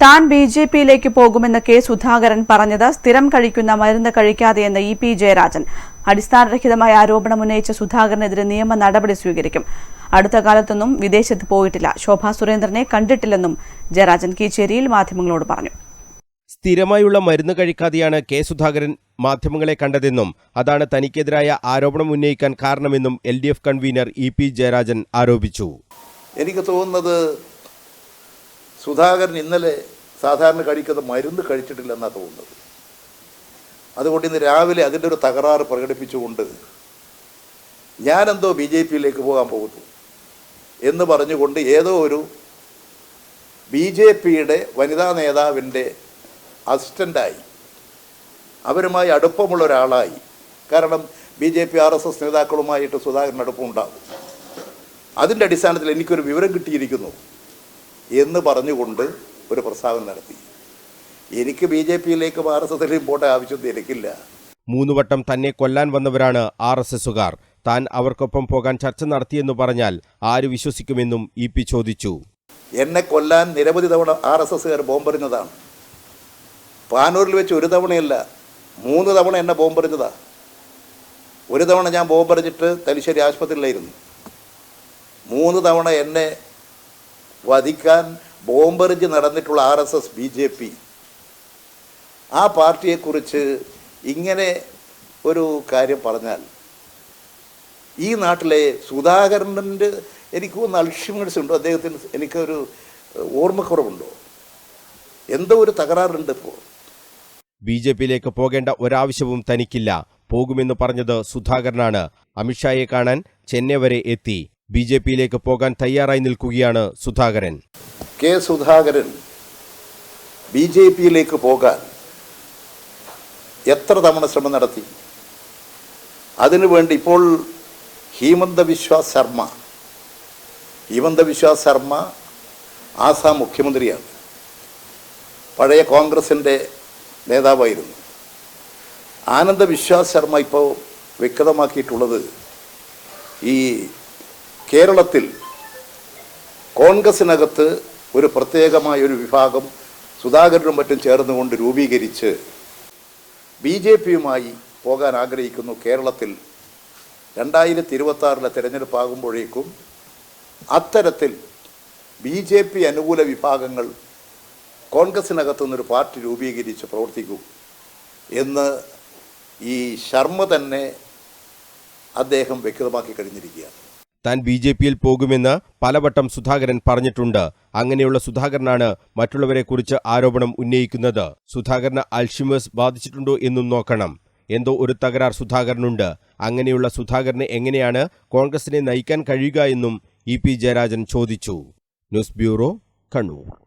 താൻ B J പിയിലേക്ക് പോകുമെന്ന് കെ സുധാകരൻ പറഞ്ഞത് സ്ഥിരം കഴിക്കുന്ന മരുന്ന് കഴിക്കാതെയെന്ന് ഇ പി ജയരാജൻ. അടിസ്ഥാനരഹിതമായ ആരോപണം ഉന്നയിച്ച സുധാകരനെതിരെ നിയമ നടപടി സ്വീകരിക്കും. അടുത്ത കാലത്തൊന്നും വിദേശത്ത് പോയിട്ടില്ല. ശോഭാ സുരേന്ദ്രനെ കണ്ടിട്ടില്ലെന്നും ജയരാജൻ കീച്ചേരിയിൽ മാധ്യമങ്ങളോട് പറഞ്ഞു. സ്ഥിരമായുള്ള മരുന്ന് കഴിക്കാതെയാണ് കെ സുധാകരൻ മാധ്യമങ്ങളെ കണ്ടതെന്നും അതാണ് തനിക്കെതിരായ ആരോപണം ഉന്നയിക്കാൻ കാരണമെന്നും L D F convener E P Jayarajan ആരോപിച്ചു. എനിക്ക് തോന്നുന്നത് സുധാകരൻ ഇന്നലെ സാധാരണ കഴിക്കുന്ന മരുന്ന് കഴിച്ചിട്ടില്ലെന്നാണ് തോന്നുന്നത്. അതുകൊണ്ട് ഇന്ന് രാവിലെ അതിന്റെ ഒരു തകരാറ് പ്രകടിപ്പിച്ചുകൊണ്ട് ഞാനെന്തോ ബി ജെ പിയിലേക്ക് പോകാൻ പോകുന്നു എന്ന് പറഞ്ഞുകൊണ്ട് ഏതോ ഒരു ബി ജെ പിയുടെ വനിതാ നേതാവിന്റെ അസിസ്റ്റന്റായി. അവരുമായി അടുപ്പമുള്ള ഒരാളായി. കാരണം B J P R S S നേതാക്കളുമായിട്ട് Sudhakaran അടുപ്പമുണ്ടാകും. അതിന്റെ അടിസ്ഥാനത്തിൽ എനിക്കൊരു വിവരം കിട്ടിയിരിക്കുന്നു. എന്ന് പറഞ്ഞുകൊണ്ട് ഒരു പ്രസ്താവന നടത്തി. എനിക്ക് ബി ജെ പിയിലേക്ക് ആർ എസ് എസിലും പോകേണ്ട ആവശ്യമൊന്നും എനിക്കില്ല. മൂന്ന് വട്ടം തന്നെ കൊല്ലാൻ വന്നവരാണ് ആർ എസ് എസുകാർ. താൻ അവർക്കൊപ്പം പോകാൻ ചർച്ച നടത്തിയെന്ന് പറഞ്ഞാൽ ആര് വിശ്വസിക്കുമെന്നും ഇ പി ചോദിച്ചു. എന്നെ കൊല്ലാൻ നിരവധി തവണ ആർ എസ് എസുകാർ ബോംബെറിഞ്ഞതാണ്. പാനൂരിൽ വെച്ച് ഒരു തവണയല്ല മൂന്ന് തവണ എന്നെ ബോംബെറിഞ്ഞതാ. ഒരു തവണ ഞാൻ ബോംബെറിഞ്ഞിട്ട് തലശ്ശേരി ആശുപത്രിയിലായിരുന്നു. മൂന്ന് തവണ എന്നെ വധിക്കാൻ ബോംബെറിഞ്ച് നടന്നിട്ടുള്ള R S S B J P. ആ പാർട്ടിയെക്കുറിച്ച് ഇങ്ങനെ ഒരു കാര്യം പറഞ്ഞാൽ ഈ നാട്ടിലെ സുധാകരന്റെ എനിക്ക് ഒന്ന് അൾഷിമേഴ്സ് ഉണ്ടോ അദ്ദേഹത്തിന് എനിക്കൊരു ഓർമ്മക്കുറവുണ്ടോ? എന്തോ ഒരു തകരാറുണ്ട് ഇപ്പോൾ ബി ജെ പിയിലേക്ക് പോകേണ്ട ഒരാവശ്യവും തനിക്കില്ല. പോകുമെന്ന് പറഞ്ഞത് സുധാകരനാണ്. അമിത്ഷായെ കാണാൻ ചെന്നൈ വരെ എത്തി. ബി ജെ പിയിലേക്ക് പോകാൻ തയ്യാറായി നിൽക്കുകയാണ് Sudhakaran. K Sudhakaran B J പിയിലേക്ക് പോകാൻ എത്ര തവണ ശ്രമം നടത്തി? അതിനുവേണ്ടി ഇപ്പോൾ ഹീമന്ത വിശ്വാസ് ശർമ്മ ഹീമന്ത വിശ്വാസ് ശർമ്മ ആസാം മുഖ്യമന്ത്രിയാണ്. പഴയ കോൺഗ്രസിന്റെ നേതാവായിരുന്നു. ആനന്ദ വിശ്വാസ് ശർമ്മ ഇപ്പോൾ വ്യക്തമാക്കിയിട്ടുള്ളത് ഈ കേരളത്തിൽ കോൺഗ്രസിനകത്ത് ഒരു പ്രത്യേകമായ ഒരു വിഭാഗം സുധാകരനും മറ്റും ചേർന്നുകൊണ്ട് രൂപീകരിച്ച് ബി ജെ പിയുമായി പോകാൻ ആഗ്രഹിക്കുന്നു കേരളത്തിൽ രണ്ടായിരത്തി ഇരുപത്തി ആറിലെ തിരഞ്ഞെടുപ്പ് ആകുമ്പോഴേക്കും അത്തരത്തിൽ ബി ജെ പി അനുകൂല വിഭാഗങ്ങൾ കോൺഗ്രസിനകത്തു നിന്നൊരു പാർട്ടി രൂപീകരിച്ച് പ്രവർത്തിക്കും എന്ന് ഈ ശർമ്മ തന്നെ അദ്ദേഹം വ്യക്തമാക്കി കഴിഞ്ഞിരിക്കുകയാണ്. താൻ ബി ജെ പിയിൽ പോകുമെന്ന് പലവട്ടം സുധാകരൻ പറഞ്ഞിട്ടുണ്ട്. അങ്ങനെയുള്ള സുധാകരനാണ് മറ്റുള്ളവരെക്കുറിച്ച് ആരോപണം ഉന്നയിക്കുന്നത്. സുധാകരന് അൽഷിമേഴ്സ് ബാധിച്ചിട്ടുണ്ടോ എന്നും നോക്കണം. എന്തോ ഒരു തകരാർ സുധാകരനുണ്ട്. അങ്ങനെയുള്ള സുധാകരനെ എങ്ങനെയാണ് കോൺഗ്രസിനെ നയിക്കാൻ കഴിയുക എന്നും ഇ പി ജയരാജൻ ചോദിച്ചു. News bureau Kannur.